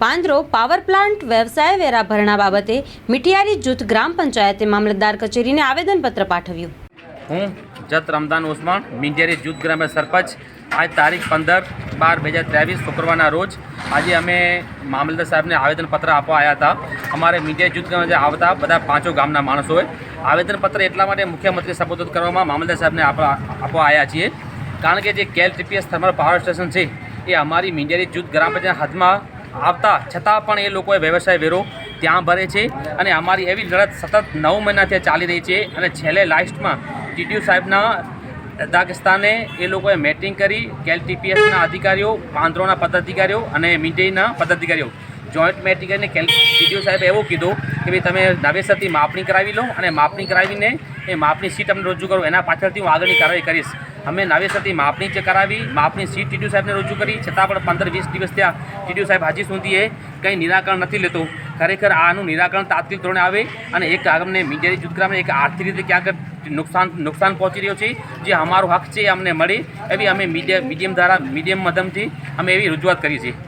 Pandhro power plant વ્યવસાય વેરા ભરણા બાબતે મિટિયારી જૂથ ગ્રામ પંચાયતે મામલતદાર કચેરીને આવેદનપત્ર પાઠવ્યું. હું જત રમદાન ઉસ્માન મિંજેરી જૂથ ગ્રામે સરપંચ. આજ તારીખ પંદર બાર બે હજાર ત્રેવીસ, શુક્રવારના રોજ આજે અમે મામલતદાર સાહેબને આવેદનપત્ર આપવા આવ્યા હતા. અમારે મીડિયા જૂથ ગ્રામે આવતા બધા પાંચો ગામના માણસોએ આવેદનપત્ર એટલા માટે મુખ્યમંત્રી સંબોધિત કરવામાં મામલતદાર સાહેબને આપવા આપવા આવ્યા છીએ. કારણ કે જે કેલ ટીપીએસ થર્મલ પાવર સ્ટેશન છે, એ અમારી મીડિયારી જૂથ ગ્રામ પંચાયત હાથમાં આવતા છતાં પણ એ લોકોએ વ્યવસાય વેરો ત્યાં ભરે છે અને અમારી એવી લડત સતત નવ મહિનાથી ચાલી રહી છે અને છેલ્લે લાસ્ટમાં ટીટીયુ સાહેબના દાગસ્તાને એ લોકોએ મેટિંગ કરી કેલ ટીપીએસના અધિકારીઓ, પાંદરોના પદાધિકારીઓ અને મીડિયાના પદાધિકારીઓ. જોઈન્ટ મેટિંગ કરીને કેલ ટીટીયુ સાહેબે એવું કીધું કે ભાઈ તમે દાવેસરથી માપણી કરાવી લો અને માપણી કરાવીને એ માપની સીટ અમને રજૂ કરો. એના પાછળથી હું આગળની કાર્યવાહી કરીશ. અમે નાવેસરથી માપણી જે કરાવી માપની સીટ ટીડીયુ સાહેબને રજૂ કરી, છતાં પણ પંદર વીસ દિવસ ત્યાં ટીડીયુ સાહેબ હાજી સુધી એ કંઈ નિરાકરણ નથી લેતું. ખરેખર આનું નિરાકરણ તાત્કાલિક ધોરણે આવે અને એક અમને મીડિયાની જૂથગ્રામને એક આર્થિક રીતે ક્યાંક નુકસાન નુકસાન પહોંચી રહ્યો છે. જે અમારો હક છે એ અમને મળે એવી અમે મીડિયા, મીડિયમ દ્વારા મીડિયમ માધ્યમથી અમે એવી રજૂઆત કરી છે